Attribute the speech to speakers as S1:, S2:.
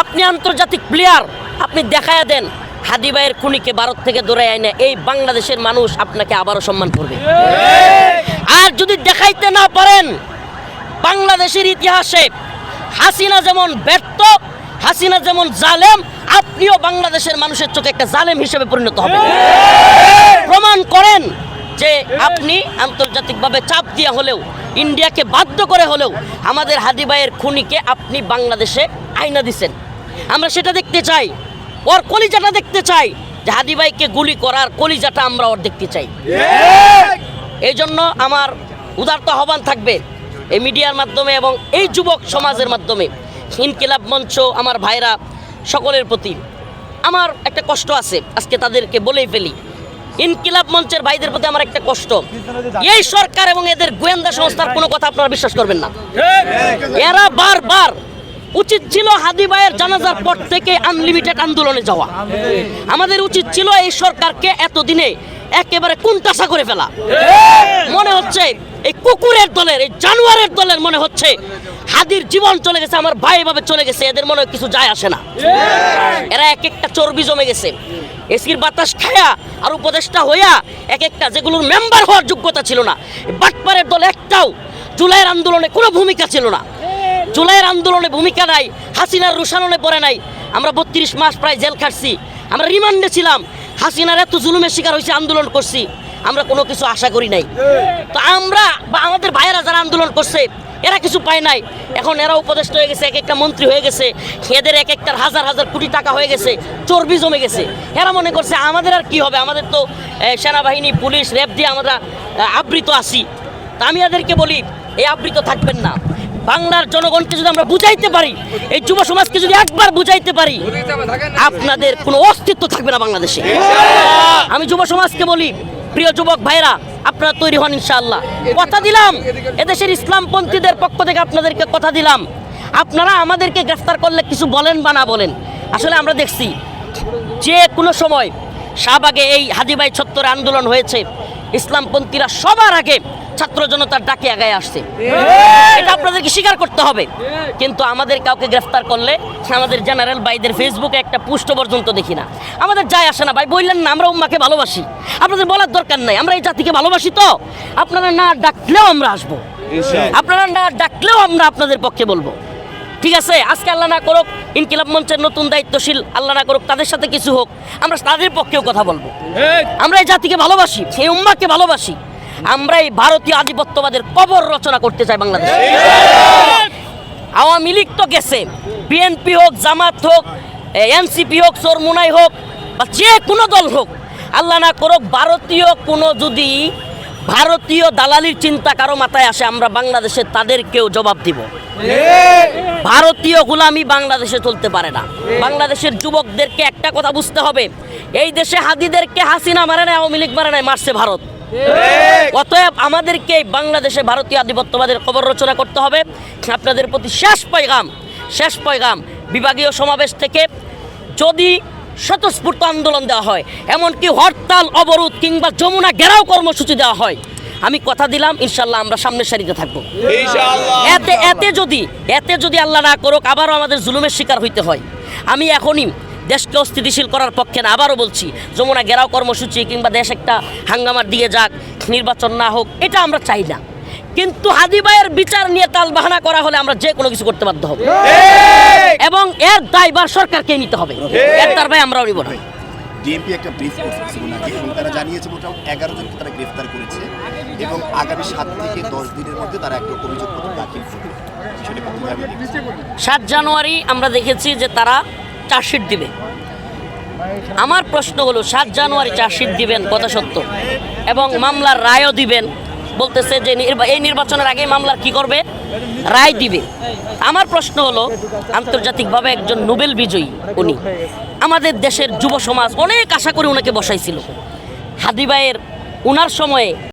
S1: আপনি আন্তর্জাতিক প্লেয়ার, আপনি দেখায় দেন। হাদি ভাইয়ের খুনিকে ভারত থেকে দৌড়াই আইনে এই বাংলাদেশের মানুষ আপনাকে আবারও সম্মান করবে। আর যদি দেখাইতে না পারেন, বাংলাদেশের ইতিহাসে হাসিনা যেমন ব্যর্থ, হাসিনা যেমন জালেম, আপনিও বাংলাদেশের মানুষের চোখে একটা জালেম হিসেবে পরিণত হবেন। প্রমাণ করেন যে আপনি আন্তর্জাতিকভাবে চাপ দিয়ে হলেও, ইন্ডিয়াকে বাধ্য করে হলেও, আমাদের হাদি ভাইয়ের খুনিকে আপনি বাংলাদেশে আয়না দিছেন। আমরা সেটা দেখতে চাই। ওর কলিজাটা দেখতে চাই। যে হাদি ভাইকে গুলি করার কলিজাটা আমরা ওর দেখতে চাই। এই জন্য আমার উদারত আহ্বান থাকবে এই মিডিয়ার মাধ্যমে এবং এই যুবক সমাজের মাধ্যমে। ইনকিলাব মঞ্চ আমার ভাইরা সকলের প্রতি। আমার একটা কষ্ট আছে আজকে তাদেরকে বলেই ফেলি। ইনকিলাব মঞ্চের ভাইদের প্রতি আমার একটা কষ্ট। এই সরকার এবং এদের গোয়েন্দা সংস্থার কোনো কথা আপনারা বিশ্বাস করবেন না। এরা বারবার উচিত ছিল হাদি ভাইয়ের জানাজার পর থেকে আনলিমিটেড আন্দোলনে যাওয়া। আমাদের উচিত ছিল এই সরকারকে এতদিনে একেবারে কুন্তাসা করে ফেলা। মনে হচ্ছে এই কুকুরের দলের, এই জানোয়ারের দলের মনে হচ্ছে হাদির জীবন চলে গেছে, আমার ভাই এভাবে চলে গেছে, এদের মনে কিছু যায় আসে না। এরা এক একটা চর্বি জমে গেছে। এসির বাতাস খায়া আর উপদেষ্টা হইয়া এক একটা যেগুলোর মেম্বার হওয়ার যোগ্যতা ছিল না। বাটপারের দল একটাও জুলাইয়ের আন্দোলনে কোনো ভূমিকা ছিল না। জুলাইয়ের আন্দোলনে ভূমিকা নাই, হাসিনার রুশাননে পড়ে নাই। আমরা বত্রিশ মাস প্রায় জেল খাটছি। আমরা রিমান্ডে ছিলাম। হাসিনার এত জুলুমের শিকার হয়েছে, আন্দোলন করছি। আমরা কোনো কিছু আশা করি নাই। তো আমরা বা আমাদের ভাইয়েরা যারা আন্দোলন করছে, এরা কিছু পায় নাই। এখন এরা উপদেষ্টা হয়ে গেছে এক একটা মন্ত্রী হয়ে গেছে। এদের এক একটার হাজার হাজার কোটি টাকা হয়ে গেছে, চর্বি জমে গেছে। এরা মনে করছে, আমাদের আর কি হবে? আমাদের তো সেনাবাহিনী, পুলিশ, র্যাব দিয়ে আমরা আবৃত আছি। তা আমি এদেরকে বলি, এই আবৃত থাকবেন না। বাংলার জনগণকে যদি আমরা বুঝাইতে পারি, এই যুব সমাজকে যদি একবার বুঝাইতে পারি, আপনাদের কোনো অস্তিত্ব থাকবে না বাংলাদেশে। আমি যুব সমাজকে বলি, প্রিয় যুবক ভাইরা আপনারা তৈরি হন ইনশাআল্লাহ। কথা দিলাম, এদেশের ইসলামপন্থীদের পক্ষ থেকে আপনাদেরকে কথা দিলাম। আপনারা আমাদেরকে গ্রেফতার করলে কিছু বলেন বা না বলেন? আসলে আমরা দেখছি, যে কোনো সময় শাহবাগে এই হাদিবাই ছত্তরে আন্দোলন হয়েছে, ইসলামপন্থীরা সবার আগে ছাত্র জনতার ডাকে আগায় আসছে। এটা আপনাদেরকে স্বীকার করতে হবে। কিন্তু আমাদের কাউকে গ্রেফতার করলে আমাদের জেনারেল ভাইদের ফেসবুকে একটা পুষ্ট পর্যন্ত দেখি না। আমাদের যায় আসে না। ভাই বললেন না আমরা উম্মাকে ভালোবাসি। আপনাদের বলার দরকার নাই। আমরা এই জাতিকে ভালোবাসি তো। আপনারা না ডাকলেও আমরা আসব। আপনারা না ডাকলেও আমরা আপনাদের পক্ষে বলব। ঠিক আছে? আজকে আল্লাহ না করুক ইনকিলাব মঞ্চের নতুন দায়িত্বশীল আল্লাহ না করুক তাদের সাথে কিছু হোক আমরা তাদের পক্ষেও কথা বলব। আমরা এই জাতিকে ভালোবাসি এই উম্মাকে ভালোবাসি। আমরা এই ভারতীয় আধিপত্যবাদের কবর রচনা করতে চাই বাংলাদেশে। আওয়ামী লীগ তো গেছে। বিএনপি হোক, জামাত হোক এনসিপি হোক, চরমুনাই হোক, বা যে কোনো দল হোক, আল্লাহ না করুক ভারতীয় কোনো যদি ভারতীয় দালালির চিন্তা কারও মাথায় আসে, আমরা বাংলাদেশে তাদেরকেও জবাব দিব। ভারতীয় গোলামি বাংলাদেশে চলতে পারে না। বাংলাদেশের যুবকদেরকে একটা কথা বুঝতে হবে, এই দেশে হাদিদেরকে হাসিনা মারে নাই, আওয়ামী লীগ মারে নাই, মারছে ভারত। অতএব আমাদেরকে বাংলাদেশে ভারতীয় আধিপত্যবাদের খবর রচনা করতে হবে। আপনাদের প্রতি শেষ পয়গাম শেষ পয়গাম বিভাগীয় সমাবেশ থেকে যদি স্বতঃস্ফূর্ত আন্দোলন দেওয়া হয় এমনকি হরতাল অবরোধ কিংবা যমুনা ঘেরাও কর্মসূচি দেওয়া হয় আমি কথা দিলাম ইনশাল্লাহ আমরা সামনের সারিতে থাকব। এতে এতে যদি এতে যদি আল্লাহ না করুক আবারও আমাদের জুলুমের শিকার হইতে হয়। আমি এখনই দেশকে অস্থিতিশীল করার পক্ষে না আবারও বলছি যমুনা গেরাও কর্মসূচি কিংবা দেশ একটা হাঙ্গামার দিয়ে যাক নির্বাচন না হোক এটা আমরা চাই না। কিন্তু হাদিবাইয়ের বিচার নিয়ে তাল বাহানা করা হলে আমরা যে কোনো কিছু করতে বাধ্য হব। এবং এর দায়বার সরকারকে নিতে হবে। এর তার ভাই আমরাও নিব না।
S2: ডিএমপি একটা ব্রিফ করছে কিছুক্ষণ এবং তারা জানিয়েছে মোটামুটি এগারো জনকে তারা গ্রেফতার করেছে এবং আগামী সাত থেকে দশ দিনের মধ্যে তারা একটা অভিযোগপত্র দাখিল করবে। সেটা কতভাবে দেখছেন?
S1: সাত জানুয়ারি আমরা দেখেছি যে তারা চার্জশিট দিবে। আমার প্রশ্ন হলো, সাত জানুয়ারি চার্জশিট দিবেন, কথা সত্য। এবং মামলার রায়ও দিবেন। বলতেছে যে এই নির্বাচনের আগে মামলার কি করবে? রায় দিবে। আমার প্রশ্ন হলো, আন্তর্জাতিকভাবে একজন নোবেল বিজয়ী উনি। আমাদের দেশের যুব সমাজ অনেক আশা করে ওনাকে বসাইছিল। হাদিবাইয়ের উনার সময়ে